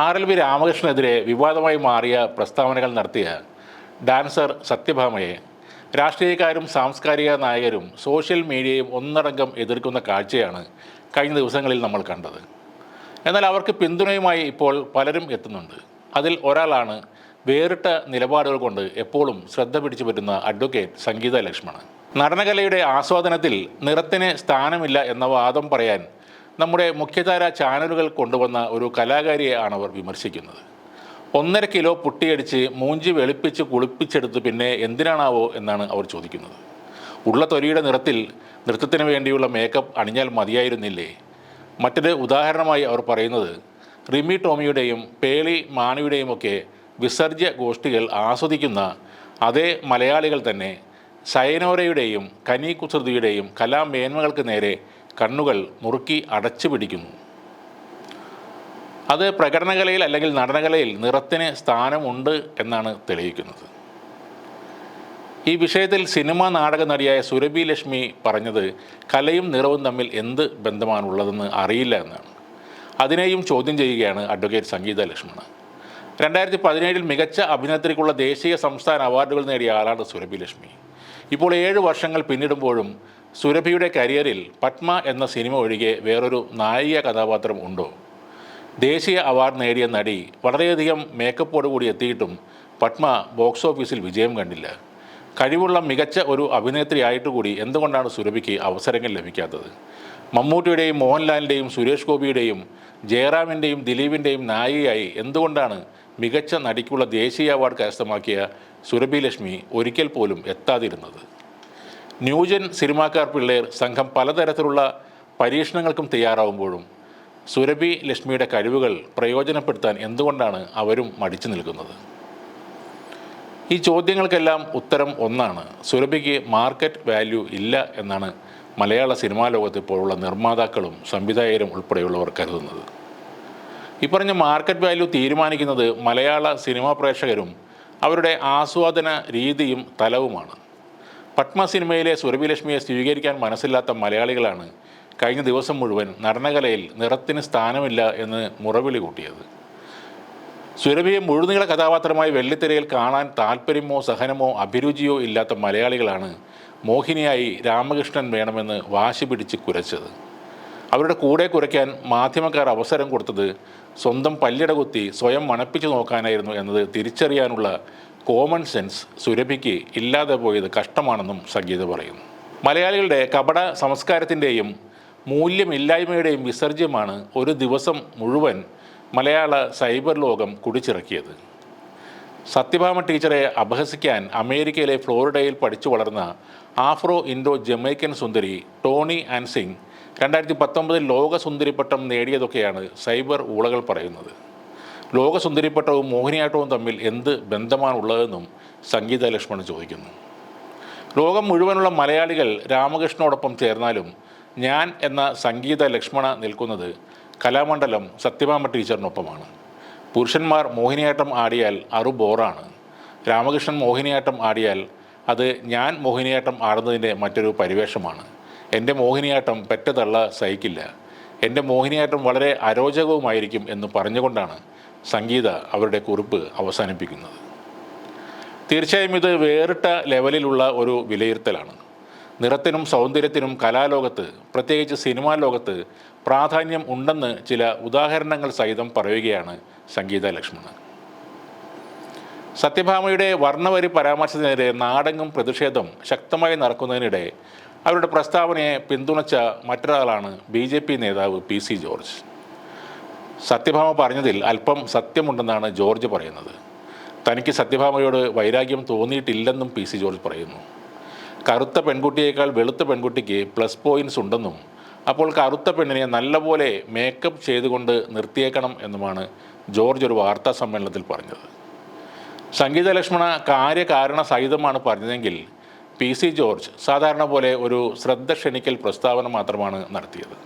R L V രാമകൃഷ്ണനെതിരെ വിവാദമായി മാറിയ പ്രസ്താവനകൾ നടത്തിയ ഡാൻസർ സത്യഭാമയെ രാഷ്ട്രീയക്കാരും സാംസ്കാരിക നായകരും സോഷ്യൽ മീഡിയയും ഒന്നടങ്കം എതിർക്കുന്ന കാഴ്ചയാണ് കഴിഞ്ഞ ദിവസങ്ങളിൽ നമ്മൾ കണ്ടത്. എന്നാൽ അവർക്ക് പിന്തുണയുമായി ഇപ്പോൾ പലരും എത്തുന്നുണ്ട്. അതിൽ ഒരാളാണ് വേറിട്ട നിലപാടുകൾ കൊണ്ട് എപ്പോഴും ശ്രദ്ധ പിടിച്ചു പറ്റുന്ന അഡ്വക്കേറ്റ് സംഗീത ലക്ഷ്മണ് നടനകലയുടെ ആസ്വാദനത്തിൽ നിറത്തിന് സ്ഥാനമില്ല എന്ന വാദം പറയാൻ നമ്മുടെ മുഖ്യധാര ചാനലുകൾ കൊണ്ടുവന്ന ഒരു കലാകാരിയെ ആണ് അവർ വിമർശിക്കുന്നത്. ഒന്നര കിലോ പുട്ടിയടിച്ച് മൂഞ്ചി വെളുപ്പിച്ച് കുളിപ്പിച്ചെടുത്ത് പിന്നെ എന്തിനാണാവോ എന്നാണ് അവർ ചോദിക്കുന്നത്. ഉള്ള തൊലിയുടെ നിറത്തിൽ നൃത്തത്തിന് വേണ്ടിയുള്ള മേക്കപ്പ് അണിഞ്ഞാൽ മതിയായിരുന്നില്ലേ? മറ്റൊരു ഉദാഹരണമായി അവർ പറയുന്നത് റിമി ടോമിയുടെയും പേളി മാണിയുടെയും ഒക്കെ വിസർജ്യ ഗോഷ്ഠികൾ ആസ്വദിക്കുന്ന അതേ മലയാളികൾ തന്നെ സയനോരയുടെയും കനി കുസൃതിയുടെയും കലാമേന്മകൾക്ക് നേരെ കണ്ണുകൾ മുറുക്കി അടച്ചു പിടിക്കുന്നു. അത് പ്രകടനകലയിൽ അല്ലെങ്കിൽ നടനകലയിൽ നിറത്തിന് സ്ഥാനമുണ്ട് എന്നാണ് തെളിയിക്കുന്നത്. ഈ വിഷയത്തിൽ സിനിമാ നാടക നടിയായ സുരഭി ലക്ഷ്മി പറഞ്ഞത് കലയും നിറവും തമ്മിൽ എന്ത് ബന്ധമാണുള്ളതെന്ന് അറിയില്ല എന്നാണ്. അതിനെയും ചോദ്യം ചെയ്യുകയാണ് അഡ്വക്കേറ്റ് സംഗീത ലക്ഷ്മണ്. രണ്ടായിരത്തി പതിനേഴിൽ മികച്ച അഭിനേത്രിക്കുള്ള ദേശീയ സംസ്ഥാന അവാർഡുകൾ നേടിയ ആളാണ് സുരഭി ലക്ഷ്മി. ഇപ്പോൾ ഏഴ് വർഷങ്ങൾ പിന്നിടുമ്പോഴും സുരഭിയുടെ കരിയറിൽ പത്മ എന്ന സിനിമ ഒഴികെ വേറൊരു നായിക കഥാപാത്രം ഉണ്ടോ? ദേശീയ അവാർഡ് നേടിയ നടി വളരെയധികം മേക്കപ്പോടുകൂടി എത്തിയിട്ടും പത്മ ബോക്സ് ഓഫീസിൽ വിജയം കണ്ടില്ല. കഴിവുള്ള മികച്ച ഒരു അഭിനേത്രിയായിട്ട് കൂടി എന്തുകൊണ്ടാണ് സുരഭിക്ക് അവസരങ്ങൾ ലഭിക്കാത്തത്? മമ്മൂട്ടിയുടെയും മോഹൻലാലിന്റെയും സുരേഷ് ഗോപിയുടെയും ജയറാമിന്റെയും ദിലീപിന്റെയും നായികയായി എന്തുകൊണ്ടാണ് മികച്ച നടിക്കുള്ള ദേശീയ അവാർഡ് കരസ്ഥമാക്കിയ സുരഭി ലക്ഷ്മി ഒരിക്കൽ പോലും എത്താതിരുന്നത്? ന്യൂജൻ സിനിമാക്കാർ പിള്ളേർ സംഘം പലതരത്തിലുള്ള പരീക്ഷണങ്ങൾക്കും തയ്യാറാവുമ്പോഴും സുരഭി ലക്ഷ്മിയുടെ കഴിവുകൾ പ്രയോജനപ്പെടുത്താൻ എന്തുകൊണ്ടാണ് അവരും മടിച്ചു നിൽക്കുന്നത്? ഈ ചോദ്യങ്ങൾക്കെല്ലാം ഉത്തരം ഒന്നാണ്. സുരഭിക്ക് മാർക്കറ്റ് വാല്യൂ ഇല്ല എന്നാണ് മലയാള സിനിമാ ലോകത്ത് ഇപ്പോഴുള്ള നിർമ്മാതാക്കളും സംവിധായകരും ഉൾപ്പെടെയുള്ളവർ കരുതുന്നത്. ഈ പറഞ്ഞ മാർക്കറ്റ് വാല്യൂ തീരുമാനിക്കുന്നത് മലയാള സിനിമാ പ്രേക്ഷകരും അവരുടെ ആസ്വാദന രീതിയും തലവുമാണ്. പത്മ സിനിമയിലെ സുരഭിലക്ഷ്മിയെ സ്വീകരിക്കാൻ മനസ്സില്ലാത്ത മലയാളികളാണ് കഴിഞ്ഞ ദിവസം മുഴുവൻ നടനകലയിൽ നിറത്തിന് സ്ഥാനമില്ല എന്ന് മുറവിളി കൂട്ടിയത്. സുരഭിയെ മുഴുനീള കഥാപാത്രമായി വെള്ളിത്തിരയിൽ കാണാൻ താല്പര്യമോ സഹനമോ അഭിരുചിയോ ഇല്ലാത്ത മലയാളികളാണ് മോഹിനിയായി രാമകൃഷ്ണൻ വേണമെന്ന് വാശി പിടിച്ച് കുരച്ചത്. അവരുടെ കൂടെ കുരയ്ക്കാൻ മാധ്യമക്കാർ അവസരം കൊടുത്തത് സ്വന്തം പല്ലിടകുത്തി സ്വയം മണപ്പിച്ചു നോക്കാനായിരുന്നു എന്നത് തിരിച്ചറിയാനുള്ള കോമൺ സെൻസ് സുരഭിക്ക് ഇല്ലാതെ പോയത് കഷ്ടമാണെന്നും സംഗീത പറയുന്നു. മലയാളികളുടെ കപട സംസ്കാരത്തിന്റെയും മൂല്യമില്ലായ്മയുടെയും വിസർജ്യമാണ് ഒരു ദിവസം മുഴുവൻ മലയാള സൈബർ ലോകം കുടിച്ചിറക്കിയത്. സത്യഭാമ ടീച്ചറെ അപഹസിക്കാൻ അമേരിക്കയിലെ ഫ്ലോറിഡയിൽ പഠിച്ചു വളർന്ന ആഫ്രോ ഇൻഡോ ജമൈക്കൻ സുന്ദരി ടോണി ആൻസിംഗ് രണ്ടായിരത്തി പത്തൊമ്പതിൽ ലോക സുന്ദരിപ്പട്ടം നേടിയതൊക്കെയാണ് സൈബർ ഊളകൾ പറയുന്നത്. ലോക സുന്ദരിപ്പട്ടവും മോഹിനിയാട്ടവും തമ്മിൽ എന്ത് ബന്ധമാണുള്ളതെന്നും സംഗീത ലക്ഷ്മണൻ ചോദിക്കുന്നു. ലോകം മുഴുവനുള്ള മലയാളികൾ രാമകൃഷ്ണനോടൊപ്പം ചേർന്നാലും ഞാൻ എന്ന സംഗീത ലക്ഷ്മണ നിൽക്കുന്നത് കലാമണ്ഡലം സത്യഭാമ ടീച്ചറിനൊപ്പമാണ്. പുരുഷന്മാർ മോഹിനിയാട്ടം ആടിയാൽ അറു ബോറാണ്. രാമകൃഷ്ണൻ മോഹിനിയാട്ടം ആടിയാൽ അത് ഞാൻ മോഹിനിയാട്ടം ആടുന്നതിന്റെ മറ്റൊരു പരിവേഷമാണ്. എന്റെ മോഹിനിയാട്ടം പെറ്റതള്ള സഹിക്കില്ല. എന്റെ മോഹിനിയാട്ടം വളരെ അരോചകവുമായിരിക്കും എന്ന് പറഞ്ഞുകൊണ്ടാണ് സംഗീത അവരുടെ കുറിപ്പ് അവസാനിപ്പിക്കുന്നത്. തീർച്ചയായും ഇത് വേറിട്ട ലെവലിലുള്ള ഒരു വിലയിരുത്തലാണ്. നിറത്തിനും സൗന്ദര്യത്തിനും കലാലോകത്ത് പ്രത്യേകിച്ച് സിനിമാ ലോകത്ത് പ്രാധാന്യം ഉണ്ടെന്ന് ചില ഉദാഹരണങ്ങൾ സഹിതം പറയുകയാണ് സംഗീത ലക്ഷ്മണ് സത്യഭാമയുടെ വർണവരി പരാമർശത്തിനെതിരെ നാടെങ്ങും പ്രതിഷേധം ശക്തമായി നടക്കുന്നതിനിടെ അവരുടെ പ്രസ്താവനയെ പിന്തുണച്ച മറ്റൊരാളാണ് ബി നേതാവ് പി ജോർജ്. സത്യഭാമ പറഞ്ഞതിൽ അല്പം സത്യമുണ്ടെന്നാണ് ജോർജ് പറയുന്നത്. തനിക്ക് സത്യഭാമയോട് വൈരാഗ്യം തോന്നിയിട്ടില്ലെന്നും പി സി ജോർജ് പറയുന്നു. കറുത്ത പെൺകുട്ടിയേക്കാൾ വെളുത്ത പെൺകുട്ടിക്ക് പ്ലസ് പോയിന്റ്സ് ഉണ്ടെന്നും അപ്പോൾ കറുത്ത പെണ്ണിനെ നല്ലപോലെ മേക്കപ്പ് ചെയ്തുകൊണ്ട് നിർത്തിയേക്കണം എന്നുമാണ് ജോർജ് ഒരു വാർത്താ സമ്മേളനത്തിൽ പറഞ്ഞത്. സംഗീത ലക്ഷ്മണ കാര്യകാരണ സഹിതമാണ് പറഞ്ഞതെങ്കിൽ പി സി ജോർജ് സാധാരണ പോലെ ഒരു ശ്രദ്ധ ക്ഷണിക്കൽ പ്രസ്താവന മാത്രമാണ് നടത്തിയത്.